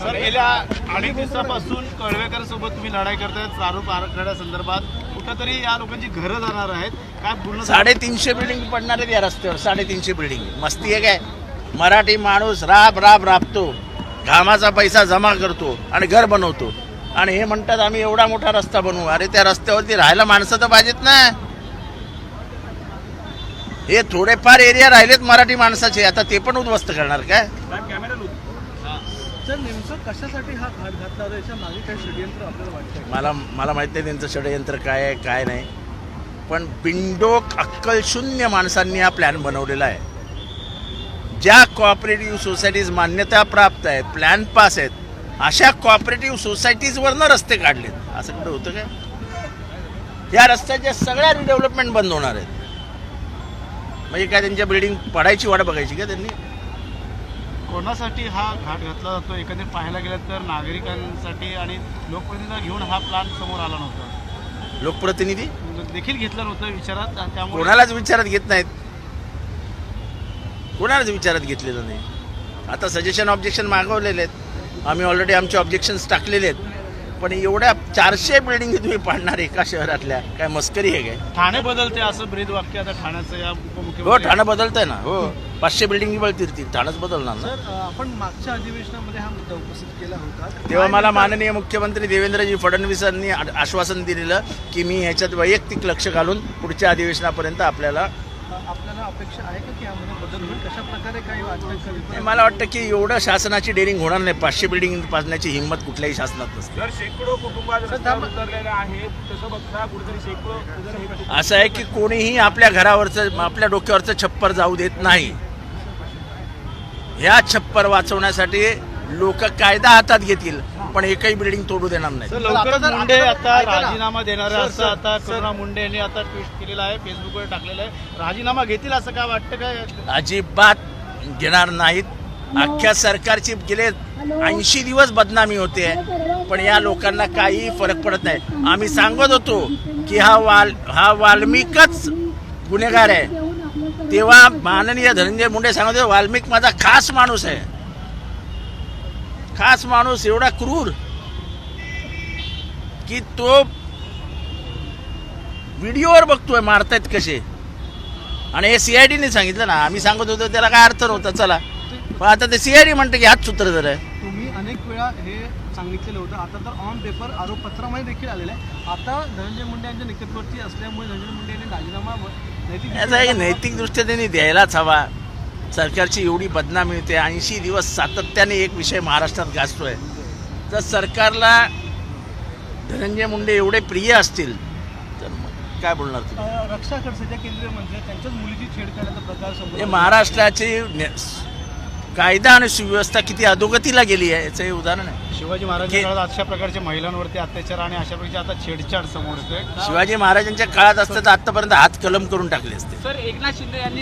Sir गेल्या अडीच दिवसापासून कळवेकर सोबत तुम्ही लढाई करताय प्रारूप आराखड्यासंदर्भात कुठंतरी या लोकांची घरं जाणार आहेत. काय पूर्ण साडेतीनशे बिल्डिंग पडणार आहेत या रस्त्यावर साडेतीनशे बिल्डिंग मस्ती आहे काय? मराठी माणूस राब राब राबतो. घामाचा पैसा जमा करतो आणि घर बनवतो. आणि हे म्हणतात आम्ही एवढा मोठा रस्ता बनवू. अरे त्या रस्त्यावरती राहायला माणसं तर पाहिजेत ना. हे थोडेफार एरिया राहिलेत मराठी माणसाचे. आता ते पण उद्ध्वस्त करणार काय? तर नेमकं कशासाठी हा घाट घातला? होता याच्या मागे काही षडयंत्र आपल्याला वाटतं मला मला माहीत नाही त्यांचं षडयंत्र काय आहे काय नाही. पण बिंडोक अक्कलशून्य माणसांनी हा प्लॅन बनवलेला आहे. ज्या कॉपरेटिव्ह सोसायटीज मान्यता प्राप्त आहेत प्लॅन पास आहेत अशा कॉपरेटिव्ह सोसायटीजवरनं रस्ते काढलेत. असं कुठं होतं काय? या रस्त्याच्या सगळ्या रिडेव्हलपमेंट बंद होणार आहेत. म्हणजे काय त्यांच्या बिल्डिंग पडायची वाट बघायची का त्यांनी? कोणासाठी हा घाट घातला जातो? एकंदरीत पाहायला गेलं तर नागरिकांसाठी आणि लोकप्रतिनिधींना घेऊन हा प्लॅन समोर आला नव्हता. लोकप्रतिनिधी? देखील घेतलं नव्हतं विचारात आणि त्यामुळे कोणालाच विचारात घेत नाहीत. कोणालाच विचारात घेतलेलं नाही. आता सजेशन ऑब्जेक्शन मागवलेले आहेत. आम्ही ऑलरेडी आमचे ऑब्जेक्शन्स टाकलेले आहेत. पण एवढ्या चारशे बिल्डिंग तुम्ही पाडणार एका शहरातल्या काय मस्करी आहे काय? ठाणे बदलते असं ब्रीद वाक्य आता ठाण्याचं या हो उपमुख्यमंत्री ठाणं बदलतंय ना. हो. पाचशे बिल्डिंग बळतील ती. ठाणंच बदलणार ना. आपण मागच्या अधिवेशनामध्ये हा मुद्दा उपस्थित केला होता. तेव्हा मला माननीय मुख्यमंत्री देवेंद्रजी फडणवीसांनी आश्वासन दिलेलं की मी ह्याच्यात वैयक्तिक लक्ष घालून पुढच्या अधिवेशनापर्यंत आपल्याला आपल्याला अपेक्षा आहे का की यामध्ये बदल होईल? कशा प्रकारे काही वाटतं नाही, मला वाटतं की एवढं शासनाची डेअरिंग होणार नाही. पाचशे बिल्डिंग पाजण्याची हिंमत कुठल्याही शासनात नसते. शेकडो कुटुंबात असं आहे की कोणीही आपल्या घरावरचं आपल्या डोक्यावरचं छप्पर जाऊ देत नाही. ह्या छप्पर वाचवण्यासाठी लोक कायदा हातात घेतील पण एकही बिल्डिंग तोडू देणार नाही लवकरच मुंडे आता-. राजीनामा देणार असं आता सर. करुणा मुंडे यांनी आता ट्विट केलेलं आहे फेसबुकवर टाकलेलं आहे. राजीनामा घेतील असं काय वाटतं काय? अजिबात घेणार नाहीत. अख्ख्या सरकारची गेले ऐंशी दिवस बदनामी होते पण या लोकांना काही फरक पडत नाही. आम्ही सांगत होतो की हा वाल हा वाल्मिकच गुन्हेगार आहे. तेव्हा माननीय धनंजय मुंडे सांगत होते वाल्मिक माझा खास माणूस आहे. खास माणूस एवढा क्रूर की तो व्हिडिओवर बघतोय मारतायत कसे. आणि हे सीआयडीने सांगितलं ना आम्ही सांगत होतो त्याला काय अर्थ नव्हता चला. पण आता ते सीआयडी म्हणतं की हाच सूत्र जर आहे. तुम्ही अनेक वेळा हे सांगितलेलं होतं. आता तर ऑन पेपर आरोपपत्रामध्ये देखील आलेलं आहे. आता धनंजय मुंडे यांच्या निकटवर्ती असल्यामुळे धनंजय मुंडे यांनी राजीनामा याचा एक नैतिकदृष्ट्या त्यांनी द्यायलाच हवा. सरकारची एवढी बदनामी होते ऐंशी दिवस सातत्याने एक विषय महाराष्ट्रात गाजतोय. जर सरकारला धनंजय मुंडे एवढे प्रिय असतील तर मग काय बोलणार तुम्ही? रक्षा केंद्रीय मंत्री त्यांच्याच मुलीची छेड करण्याचा प्रकार. महाराष्ट्राची कायदा आणि सुव्यवस्था किती अधोगतीला गेली आहे याचं हे उदाहरण आहे. शिवाजी महाराजांच्या काळात अशा प्रकारचे महिलांवरती अत्याचार आणि अशा प्रकारचे आता छेडछाड समोर येतोय. शिवाजी महाराजांच्या काळात असतं तर आतापर्यंत हात कलम करून टाकले असते. सर एकनाथ शिंदे यांनी